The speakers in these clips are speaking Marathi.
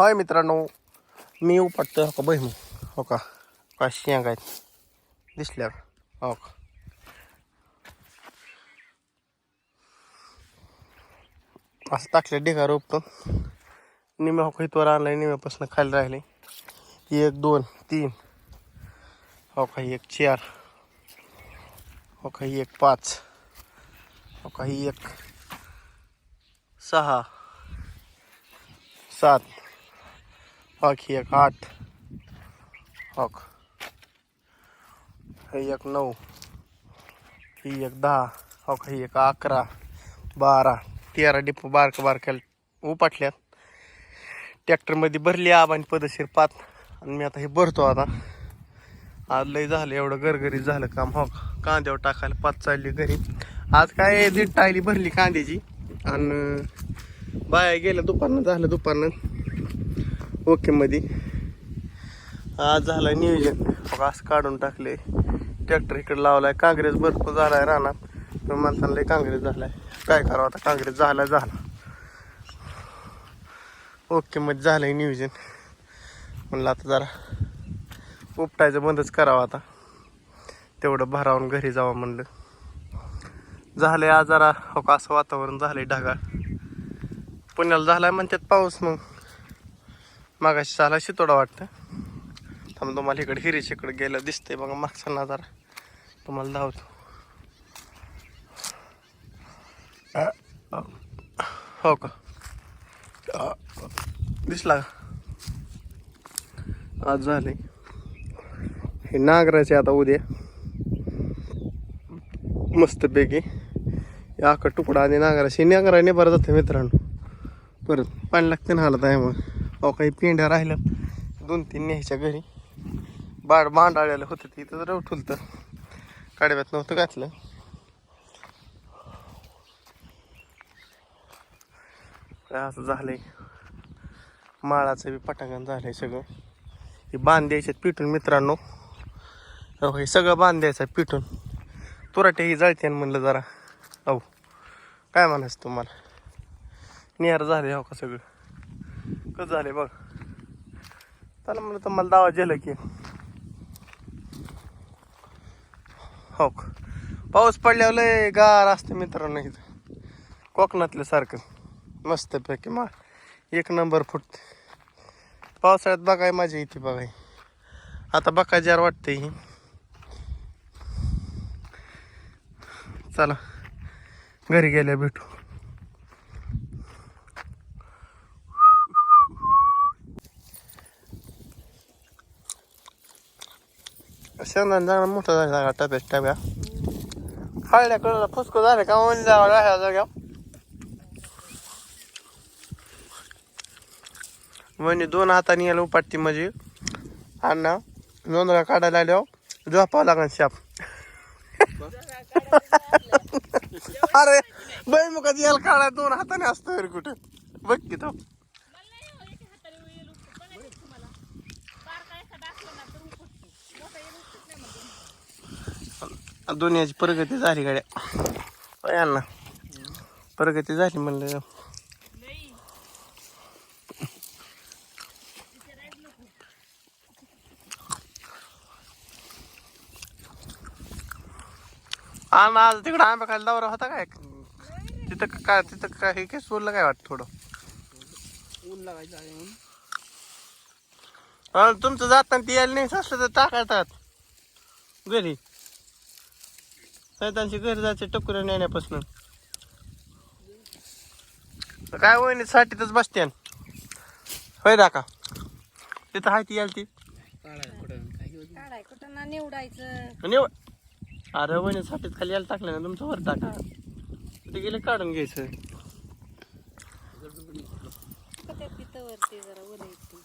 होय मित्रांनो, मी उपटतो हो का हो का? का शेंग आहेत? दिसल्या हो का? असं टाकलं ढिगार उपटून निम्या हो का इथवर आणलाय निम्यापासून खाली राहिले. एक, दोन, तीन. हो का, एक, चार. हो का, एक, पाच. हो का, एक, सहा. सात. हक ही एक आठ हक ही एक नऊ ही एक दहा हक ही एक अकरा बारा तेरा डिप बारक बारक्याला उपाटल्यात. ट्रॅक्टरमध्ये भरली आबानी पदशीर पात. आणि मी आता हे भरतो आता. आज लय झालं एवढं गरगरीत झालं काम. हो कांद्यावर टाकायला पाच चालली घरी. आज काय दीड टायली भरली कांद्याची. आणि बाया गेल्या दुपारनं झालं दुपारनं. ओके मध्ये आज झालं नियोजन. बघा असं काढून टाकले ट्रॅक्टर इकडे लावलाय. काँग्रेस भरपूर झालाय रानात. पण माणसाला लय काँग्रेस झालाय. काय करावं आता? काँग्रेस झाला झाला. ओके मध्ये झालंय नियोजन. म्हणलं आता जरा उपटायचं बंदच करावं आता. तेवढं भरावून घरी जावं म्हणलं. झालंय आज जरा हो का असं वातावरण झालंय ढगाळ. पुण्याला झालाय म्हणतात पाऊस मग. मागाशी झाला शितोडा वाटतं. थांब तुम्हाला इकडे हिरीच्या इकडे गेलं दिसतंय बघा मागचा नजारा. तुम्हाला धावतो. हो का? दिसला का? आज झाले हे नागराचे आता उद्या. मस्तपैकी या अख्खा तुकडा आणि नागराशी नागराने बरं जाते मित्रांनो. परत पाणी लागते ना हालत आहे मग. अहो काही पेंढ्या राहिल्या. दोन तीन न्यायच्या घरी. बाड मांडाळ्याला होतं तिथं इथं रव ठुलतं. काडव्यात नव्हतं घातलं. काय असं झालंय? माळाचं बी पटांगण झालंय सगळं. हे बांध द्यायच्यात पिटून मित्रांनो. अहो हे सगळं बांध द्यायचं आहे पिटून तुराटे ही जळते म्हणलं जरा. अहो काय म्हणायचं तुम्हाला? निहार झाले हो का सगळं? कसं झाले बघ. चला म्हणलं तुम्हाला दावा जेलं की. हो का. पाऊस पडल्यावर लय गार असते मित्रांनो इथं. कोकणातल्या सारखं. मस्तपैकी मा एक नंबर फुटते. पावसाळ्यात बघाय माझ्या इथे बघाय. आता बघाय जार वाटते ही चला. घरी गेल्या भेटू. शेंगदाणा चांगला मोठा झाला जागा टप्यात टप्या खायला कळलं फुसको झालं का ओन जावं राहायला जागा म्हणजे दोन हाताने याला उपाटती म्हणजे अण्णा नोंदळा काढायला आल्यावर झोपावं लागेल शाप अरे कधी याला काढाय दोन हाताने असतो अरे कुठे बघ की तो दुनियाची प्रगती झाली गाड्या. अण्णा. प्रगती झाली म्हणलं. अण्णा आज तिकडं आंबा खायला दौरा होता काय? तिथं का- काय तिथं काय हे काय सोडलं काय वाटतं थोडं? ऊन लागायचं आहे म्हणून. अं, तुमचं जाताना ती यायला नाही असलं तर टाकायतात घरी. सैतांची घरी जायचे टकुऱ्या नेण्यापासून. काय वहिनी साठीतच बसते होय दाका तिथं आहे ती यायला ती. कुठं. काढाय ना निवडायचं आणि व- अरे वहिनी साठीत खाली यायला टाकलं ना तुमचं वर टाका. ते गेले काढून घ्यायचं. कुठं त्या पितवरती जरा उलायची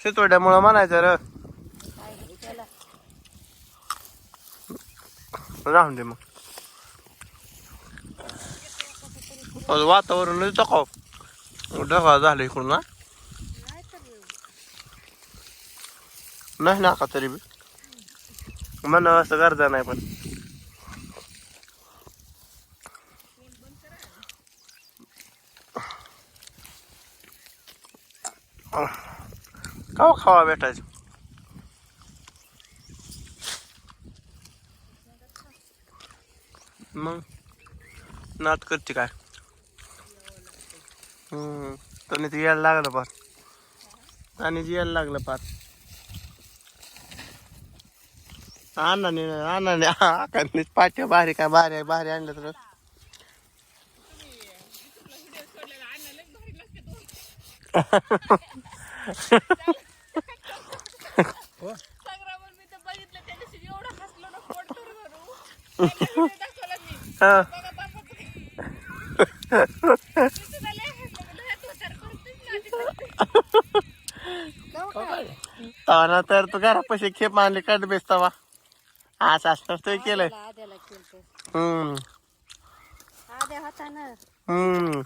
शितोड्यामुळं म्हणायचं र काय त्याला राहून दे मग. आज वातावरण लय टकाव ढगाळ झालं इकडून ना नाही तर तरी बी? मन असं गरजा नाही पण. खावा खावा भेटायचं. मग? नाट करते काय? तर ते यायला लागलं पार. आणि ते यायला लागलं पार. अण्णाने अण्णाने आकाने पाट्या भारी काय भारी भारी आणलं तर. तर बघितलं हा. ना ते. तर तू घरापाशी खेप आणली काढ बेसतावा असं असतं ते केलंय. हम्म.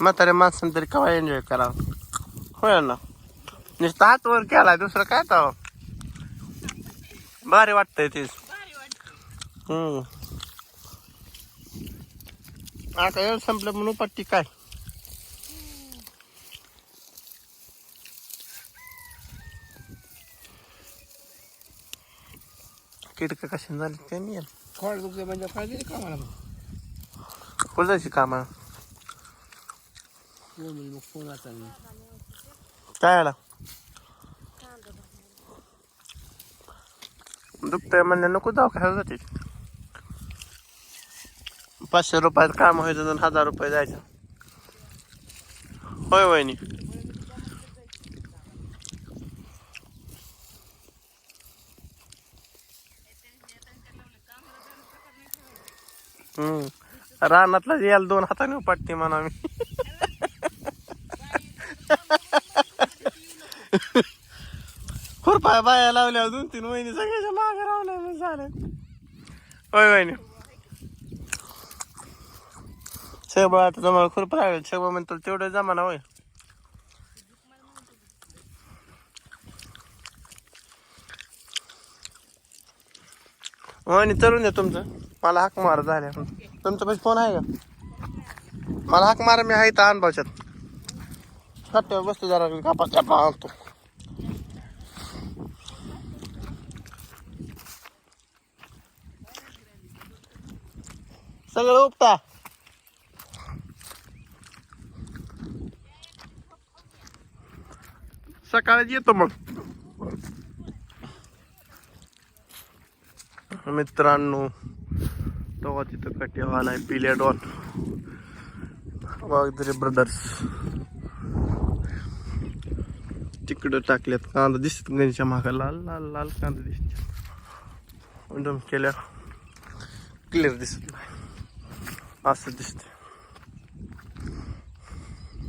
म्हातारे माणसाने तरी केव्हा एन्जॉय करावं? होय ना? नुसतं हात वर केला दुसरं काय तर भारी वाटतंय तेच. आता वेळ संपलं म्हणून पट्टी काय किडक कशी झाली त्यांनी फळ दुखते म्हणजे फळ दिली का मला? कुठं जायची कामा मग फोन आता मी. काय आला? दुखतंय म्हणलं नको जाऊ काय जाते. पाचशे रुपयात काम व्हायचं दोन हजार रुपये जायचं. होय वहिनी. हम्म. रानातला यायला दोन हाताने उपटते म्हणा मी. खुरपाय बाया लावल्या दोन तीन महिने सगळ्याच्या मागे रावल्या मग झालं. होय वहिनी. सगळं आता तुम्हाला खूप लागेल. सगळं म्हणतो तेवढं जमाना होय. वहिनी चलून द्या तुमचं. मला हाक मार झाल्या. तुमचा पैसे फोन आहे का? मला हाक मारा मी आहे तर अनुभवच्यात. सट्ट्यावर बसतो जरा कापा चापा सगळं उपता सकाळीच येतो मग. मित्रांनो तेव्हा तिथं कटेवाला आहे पिल्या डॉन वागदरे ब्रदर्स तिकडं टाकल्यात कांदा दिसत गणच्या मागं? लाल लाल लाल कांदा दिसत एकदम केल्या. क्लिअर दिसत नाही. असं दिसते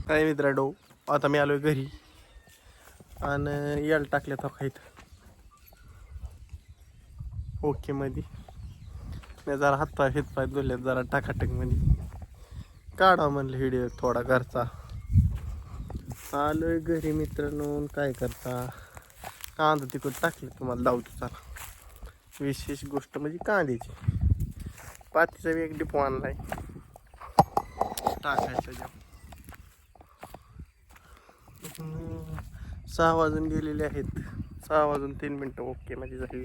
काय मित्रांनो आता मी आलोय घरी. आणि याल टाकल्यात हो खाईत. ओके मध्ये नाही जरा हातपाय हितपाय धुल्यात जरा टाकाटकमध्ये काढा म्हणलं हिडिओ थोडा घरचा. आलोय घरी मित्रांनो काय करता? कांदा तिकडं टाकले तुम्हाला लावतो चला. विशेष गोष्ट म्हणजे कांद्याची. पातीचा बी एक डिपो आणलाय. टाकायचा सहा वाजून गेलेले आहेत. सहा वाजून तीन मिनटं. ओके माझी झाली.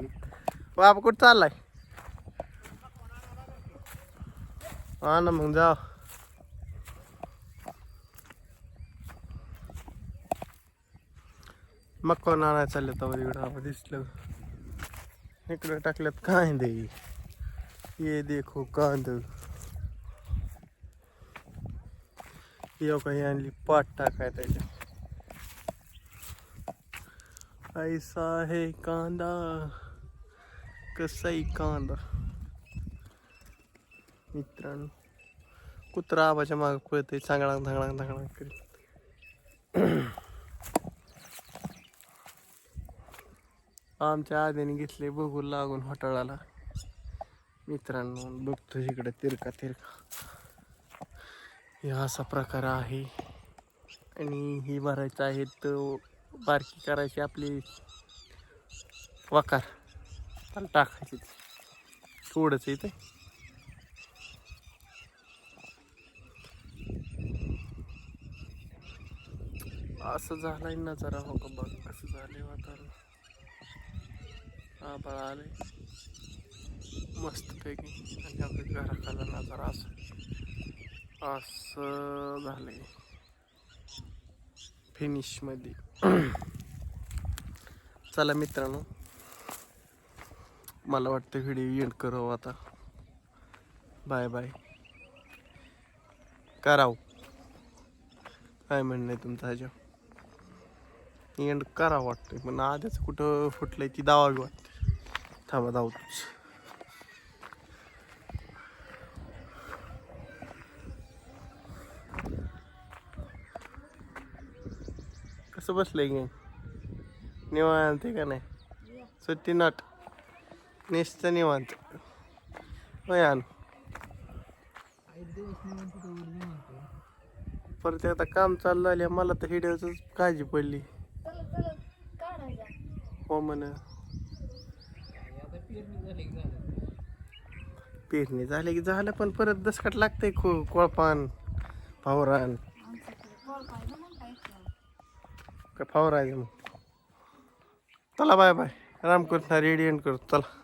बाप कुठं चाललाय? हा ना मग जा. मग कोण आणायला चाललं तर इकडं आवाज दिसलं. इकडे टाकल्यात कांदे. ये देखो कांद. यो काही आणली पाट टाकाय त्याच्या ऐसा है कांदा कसाई कांदा। मित्रांनो कुत्रा आबाच्या माग पळते चांगला धांगडांग धांगडांग करीत. आमच्या आद्याने घेतले बघू लागून हटाळाला मित्रांनो बघतो इकडे तिरका तिरका. हे असा प्रकार आहे. आणि ही भरायचं आहे तर बारकी करायची आपली. वकार. आणि टाकायची. थोडंच इथे. असं झालंय ना जरा हो का बघ कसं झाले वातावरण. आबाळ मस्त मस्तपैकी. आणि आपल्या घराखाला नजारा असं. असं झालंय. फिनिशमध्ये चला मित्रांनो मला वाटतं व्हिडिओ एंड करावं आता. बाय बाय करावं. काय म्हणणं आहे तुमचं ह्याच्या एंड करावं वाटतंय पण आधीच कुठं फुटलंय ती दावावी वाटते थांबा धावतोच कसं बसलंय गे निवांत का नाही? सुट्टी नट नेसत निवांत. होय आण परत आता काम चालू झाले मला तर हिडिओच काळजी पडली. हो म्हण. पेरणी झाली की झालं पण परत दसकट लागतंय खो कोळपान फावरान आमच्याकडे कॉल पाहिजे म्हणता येत काय फावरायचं मग. चला बाय बाय रामकृष्ण रेडियंट करतो चला.